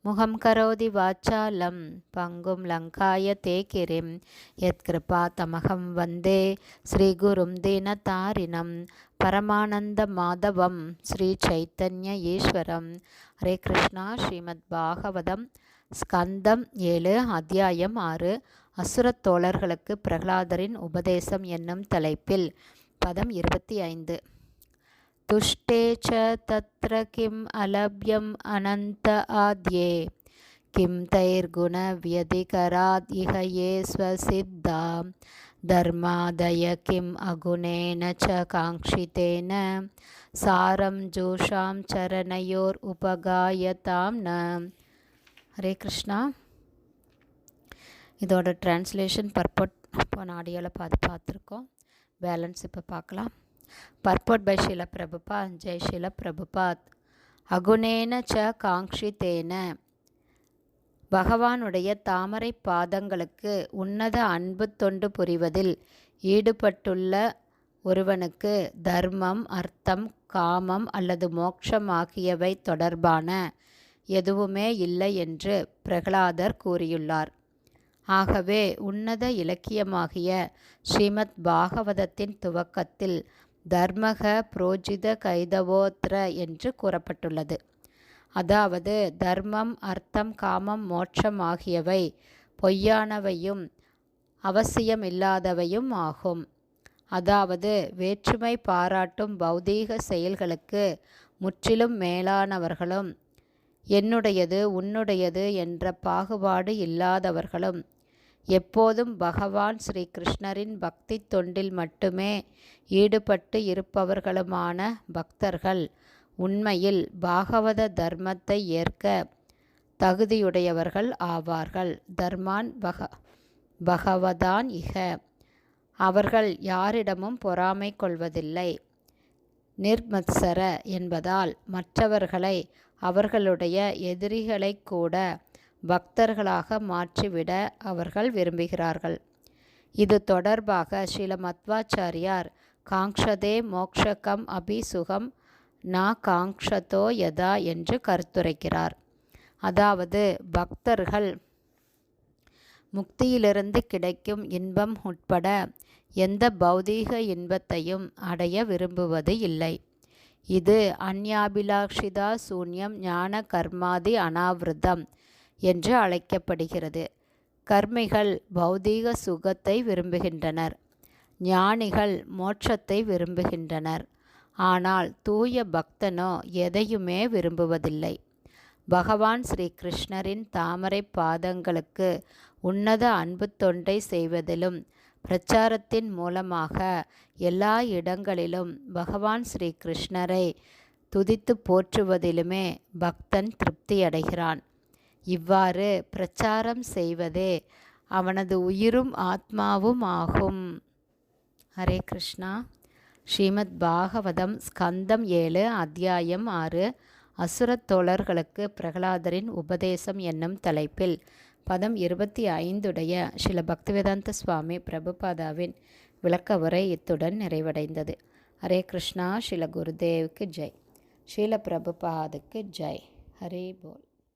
முகம் கரோதி வாச்சாலம் பங்கும் லங்காய தேக்கிரிம். யத்கிருபா தமகம் வந்தே ஸ்ரீகுரும் தீனதாரிணம் பரமானந்த மாதவம் ஸ்ரீ சைத்தன்ய ஈஸ்வரம். ஹரே கிருஷ்ணா ஸ்ரீமத் பாகவதம் ஸ்கந்தம் ஏழு அத்தியாயம் ஆறு. அசுரத் தோழர்களுக்கு பிரகலாதரின் உபதேசம் என்னும் தலைப்பில் பதம் இருபத்தி ஐந்து. तुष्टे च तत्र किम् अलभ्यम् अनन्त आद्ये किं तैर्गुणव्यधिकराद् इह ये स्वसिद्धा धर्मादय किम् अगुणेन च काङ्क्षितेन सारं जोषां चरणयोर् उपगायतां न ஹரே கிருஷ்ணா இதோட டிரான்ஸ்லேஷன் பர்பட் போன ஆடியோவில் பார்த்து பார்த்துருக்கோம் பேலன்ஸ் இப்போ பார்க்கலாம் பர்பட் பை ஷில பிரபுபாத் ஜெய் ஷில பிரபுபாத். அகுணேன ச காங்ஷித்தேன பகவானுடைய தாமரை பாதங்களுக்கு உன்னத அன்பு தொண்டு புரிவதில் ஈடுபட்டுள்ள ஒருவனுக்கு தர்மம் அர்த்தம் காமம் அல்லது மோட்சம் ஆகியவை தொடர்பான எதுவுமே இல்லை என்று பிரகலாதர் கூறியுள்ளார். ஆகவே உன்னத இலக்கியமாகிய ஸ்ரீமத் பாகவதத்தின் துவக்கத்தில் தர்மக புரோஜித கைதவோத்ர என்று கூறப்பட்டுள்ளது. அதாவது தர்மம் அர்த்தம் காமம் மோட்சம் ஆகியவை பொய்யானவையும் அவசியமில்லாதவையும் ஆகும். அதாவது வேற்றுமை பாராட்டும் பௌதீக செயல்களுக்கு முற்றிலும் மேலானவர்களும் என்னுடையது உன்னுடையது என்ற பாகுபாடு இல்லாதவர்களும் எப்போதும் பகவான் ஸ்ரீ கிருஷ்ணரின் பக்தி தொண்டில் மட்டுமே ஈடுபட்டு இருப்பவர்களுமான பக்தர்கள். உண்மையில் பாகவத தர்மத்தை ஏற்க தகுதியுடையவர்கள் ஆவார்கள். தர்மான் பக பகவதான் இக. அவர்கள் யாரிடமும் பொறாமை கொள்வதில்லை. நிர்மத்சர என்பதால் மற்றவர்களை அவர்களுடைய எதிரிகளை கூட பக்தர்களாக மாற்றிவிட அவர்கள் விரும்புகிறார்கள். இது தொடர்பாக ஸ்ரீல மத்வாச்சாரியார் காங்ஷதே மோக்ஷகம் அபி சுகம் நா காங்ஷதோ யதா என்று கருத்துரைக்கிறார். அதாவது பக்தர்கள் முக்தியிலிருந்து கிடைக்கும் இன்பம் உட்பட எந்த பௌதீக இன்பத்தையும் அடைய விரும்புவது இல்லை. இது அந்யாபிலாஷிதா சூன்யம் ஞான கர்மாதி அனாவிரதம் என்று அழைக்கப்படுகிறது. கர்மிகள் பௌதீக சுகத்தை விரும்புகின்றனர். ஞானிகள் மோட்சத்தை விரும்புகின்றனர். ஆனால் தூய பக்தனோ எதையுமே விரும்புவதில்லை. பகவான் ஸ்ரீ கிருஷ்ணரின் தாமரை பாதங்களுக்கு உன்னத அன்பு தொண்டை செய்வதிலும் பிரச்சாரத்தின் மூலமாக எல்லா இடங்களிலும் பகவான் ஸ்ரீ கிருஷ்ணரை துதித்து போற்றுவதிலுமே பக்தன் திருப்தியடைகிறான். இவ்வாறு பிரச்சாரம் செய்வதே அவனது உயிரும் ஆத்மாவும் ஆகும். ஹரே கிருஷ்ணா. ஸ்ரீமத் பாகவதம் ஸ்கந்தம் ஏழு அத்தியாயம் ஆறு. அசுரத் தோழர்களுக்கு பிரகலாதரின் உபதேசம் என்னும் தலைப்பில் பதம் இருபத்தி ஐந்துடைய ஸ்ரீல பக்திவேதாந்த சுவாமி பிரபுபாதாவின் விளக்க உரை இத்துடன் நிறைவடைந்தது. ஹரே கிருஷ்ணா. ஸ்ரீல குருதேவுக்கு ஜெய். ஸ்ரீல பிரபுபாதுக்கு ஜெய். ஹரே போல்.